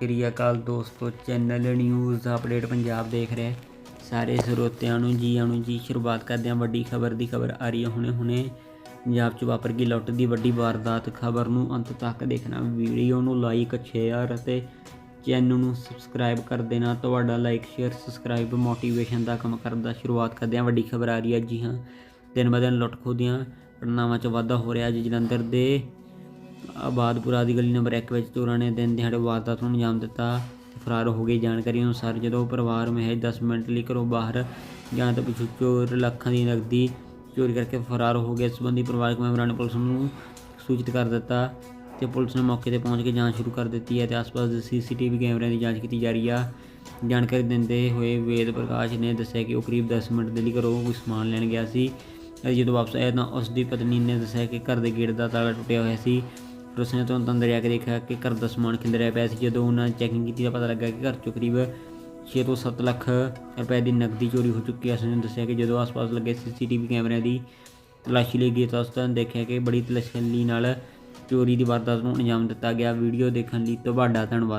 ਸ੍ਰੀ ਅਕਾਲ ਦੋਸਤੋ channel news update Punjab ਦੇਖ ਰਹੇ ਸਾਰੇ ਸਰੋਤਿਆਂ ਨੂੰ ਜੀ ਆਣੂ ਜੀ ਸ਼ੁਰੂਆਤ ਕਰਦੇ ਹਾਂ। ਵੱਡੀ ਖਬਰ ਦੀ ਖਬਰ ਆ ਰਹੀ ਹੈ ਹੁਣੇ ਹੁਣੇ। ਪੰਜਾਬ 'ਚ ਵਾਪਰ ਗਈ ਲੁੱਟ ਦੀ ਵੱਡੀ ਵਾਰਦਾਤ। ਖਬਰ ਨੂੰ ਅੰਤ ਤੱਕ ਦੇਖਣਾ, ਵੀਡੀਓ ਨੂੰ ਲਾਈਕ ਸ਼ੇਅਰ ਅਤੇ ਚੈਨਲ ਨੂੰ ਸਬਸਕ੍ਰਾਈਬ ਕਰ ਦੇਣਾ। ਤੁਹਾਡਾ ਲਾਈਕ ਸ਼ੇਅਰ ਸਬਸਕ੍ਰਾਈਬ ਮੋਟੀਵੇਸ਼ਨ ਦਾ ਕੰਮ ਕਰਦਾ ਸ਼ੁਰੂਆਤ ਕਰਦੇ ਹਾਂ। ਵੱਡੀ ਖਬਰ ਆ ਰਹੀ ਹੈ ਜੀ ਹਾਂ, ਦਿਨ ਬ ਦਿਨ ਲੁੱਟ ਖੋਹ ਦੀਆਂ ਘਟਨਾਵਾਂ 'ਚ ਵਾਧਾ ਹੋ ਰਿਹਾ ਜੀ ਜਲੰਧਰ ਦੇ ਆਬਾਦਪੁਰਾ ਦੀ ਗਲੀ ਨੰਬਰ 1 ਵਿੱਚ ਚੋਰਾਂ ਨੇ ਦਿਨ ਦਿਹਾੜੇ ਵਾਰਦਾਤ ਨੂੰ ਅੰਜਾਮ ਦਿੱਤਾ ਤੇ ਫਰਾਰ ਹੋ ਗਈ ਜਾਣਕਾਰੀ ਅਨੁਸਾਰ ਜਦੋਂ ਪਰਿਵਾਰ ਮਹਿਜ 10 ਮਿੰਟ ਲਈ ਘਰੋਂ ਬਾਹਰ ਜਾਂ ਤਾਂ ਪਿੱਛੋਂ ਚੋਰ ਲੱਖਾਂ ਦੀ ਨਕਦੀ ਚੋਰੀ ਕਰਕੇ ਫਰਾਰ ਹੋ ਗਿਆ ਇਸ ਸੰਬੰਧੀ ਪਰਿਵਾਰਕ ਮੈਂਬਰਾਂ ਨੇ ਪੁਲਿਸ ਨੂੰ ਸੂਚਿਤ ਕਰ ਦਿੱਤਾ ਤੇ ਪੁਲਿਸ ਨੇ ਮੌਕੇ ਤੇ ਪਹੁੰਚ ਕੇ ਜਾਂਚ ਸ਼ੁਰੂ ਕਰ ਦਿੱਤੀ ਹੈ ਤੇ ਆਸ-ਪਾਸ ਦੇ ਸੀਸੀਟੀਵੀ ਕੈਮਰਿਆਂ ਦੀ ਜਾਂਚ ਕੀਤੀ ਜਾ ਰਹੀ ਆ। ਜਾਣਕਾਰੀ ਦਿੰਦੇ ਹੋਏ ਵੇਦ ਪ੍ਰਕਾਸ਼ ਨੇ ਦੱਸਿਆ ਕਿ ਉਹ ਕਰੀਬ 10 ਮਿੰਟ ਦੇ ਲਈ ਘਰੋਂ ਕੋਈ ਸਮਾਨ ਲੈਣ ਗਿਆ ਸੀ। ਅਤੇ ਜਦੋਂ ਵਾਪਸ ਆਇਆ ਤਾਂ ਉਸ ਦੀ ਪਤਨੀ ਨੇ ਦੱਸਿਆ ਕਿ ਘਰ ਦੇ ਗੇਟ ਦਾ ਤਾਲਾ ਟੁੱਟਿਆ ਹੋਇਆ ਸੀ। ਫਿਰ ਉਸਨੇ ਤੋਂ ਅੰਦਰ ਆ ਕੇ ਦੇਖਿਆ ਕਿ ਘਰ ਦਾ ਸਮਾਨ ਖਿੰਦਰਿਆ ਪਿਆ ਸੀ। ਜਦੋਂ ਉਹਨਾਂ ਚੈਕਿੰਗ ਕੀਤੀ ਤਾਂ ਪਤਾ ਲੱਗਾ ਕਿ ਘਰ ਚੋਂ ਕਰੀਬ 6 ਤੋਂ 7 ਲੱਖ ਰੁਪਏ ਦੀ ਨਕਦੀ ਚੋਰੀ ਹੋ ਚੁੱਕੀ ਹੈ ਉਸਨੇ ਦੱਸਿਆ ਕਿ ਜਦੋਂ ਆਸ-ਪਾਸ ਲੱਗੇ ਸੀਸੀਟੀਵੀ ਕੈਮਰਿਆਂ ਦੀ ਤਲਾਸ਼ੀ ਲਈ ਗਈ ਤਾਂ ਉਸ ਨੇ ਦੇਖਿਆ ਕਿ ਬੜੀ ਤਸੱਲੀ ਨਾਲ ਚੋਰੀ ਦੀ ਵਾਰਦਾਤ ਨੂੰ ਅੰਜਾਮ ਦਿੱਤਾ ਗਿਆ। ਵੀਡੀਓ ਦੇਖਣ ਲਈ ਤੁਹਾਡਾ ਧੰਨਵਾਦ।